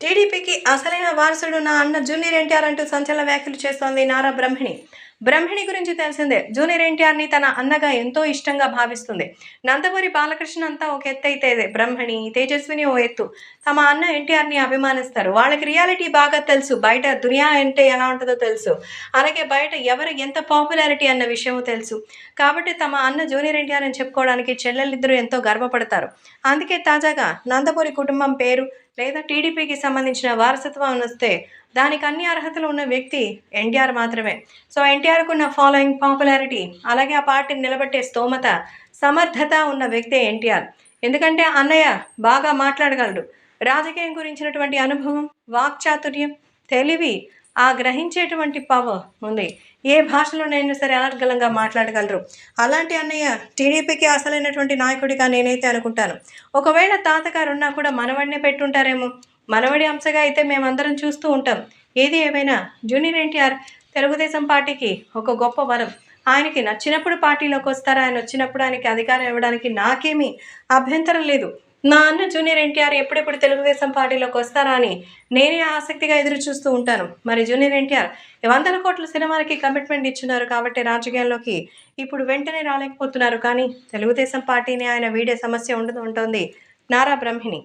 టీడీపీకి అసలైన వారసుడు నా అన్న జూనియర్ ఎన్టీఆర్ అంటూ సంచలన వ్యాఖ్యలు చేస్తోంది నారా బ్రహ్మిణి. బ్రహ్మిణి గురించి తెలిసిందే జూనియర్ ఎన్టీఆర్ని తన అన్నగా ఎంతో ఇష్టంగా భావిస్తుంది. నందమూరి బాలకృష్ణ అంతా ఒక ఎత్తు అయితే బ్రహ్మిణి తేజస్విని ఓ ఎత్తు. తమ అన్న ఎన్టీఆర్ని అభిమానిస్తారు. వాళ్ళకి రియాలిటీ బాగా తెలుసు బయట దునియా అంటే ఎలా ఉంటుందో తెలుసు. అలాగే బయట ఎవరు ఎంత పాపులారిటీ అన్న విషయం తెలుసు. కాబట్టి తమ అన్న జూనియర్ ఎన్టీఆర్ అని చెప్పుకోవడానికి చెల్లెలిద్దరూ ఎంతో గర్వపడతారు. అందుకే తాజాగా నందమూరి కుటుంబం పేరు లేదా టీడీపీకి సంబంధించిన వారసత్వం వస్తే దానికి అన్ని అర్హతలు ఉన్న వ్యక్తి ఎన్టీఆర్ మాత్రమే. సో ఎన్టీఆర్కు ఉన్న ఫాలోయింగ్ పాపులారిటీ అలాగే ఆ పార్టీని నిలబెట్టే స్తోమత సమర్థత ఉన్న వ్యక్తే ఎన్టీఆర్. ఎందుకంటే అన్నయ్య బాగా మాట్లాడగలడు. రాజకీయం గురించినటువంటి అనుభవం వాక్చాతుర్యం తెలివి ఆ గ్రహించేటువంటి పవర్ ఉంది. ఏ భాషలోనైనా సరే అనర్గలంగా మాట్లాడగలరు. అలాంటి అన్నయ్య టీడీపీకి అసలైనటువంటి నాయకుడిగా నేనైతే అనుకుంటాను. ఒకవేళ తాతగారు ఉన్నా కూడా మనవడినే పెట్టుంటారేమో. మనవడి అంశగా అయితే మేమందరం చూస్తూ ఉంటాం. ఏది ఏమైనా జూనియర్ ఎన్టీఆర్ తెలుగుదేశం పార్టీకి ఒక గొప్ప వరం. ఆయనకి నచ్చినప్పుడు పార్టీలోకి వస్తారు? ఆయన వచ్చినప్పుడు ఆయనకి అధికారం ఇవ్వడానికి నాకేమీ అభ్యంతరం లేదు. నా అన్న జూనియర్ ఎన్టీఆర్ ఎప్పుడెప్పుడు తెలుగుదేశం పార్టీలోకి వస్తారా అని నేనే ఆసక్తిగా ఎదురు చూస్తూ ఉంటాను. మరి జూనియర్ ఎన్టీఆర్ వందల కోట్ల సినిమాలకి కమిట్మెంట్ ఇచ్చినారు కాబట్టి రాజకీయాల్లోకి ఇప్పుడు వెంటనే రాలేకపోతున్నారు కానీ తెలుగుదేశం పార్టీని ఆయన వీడే సమస్య ఉండదు ఉంటుంది. నారా బ్రహ్మిణి.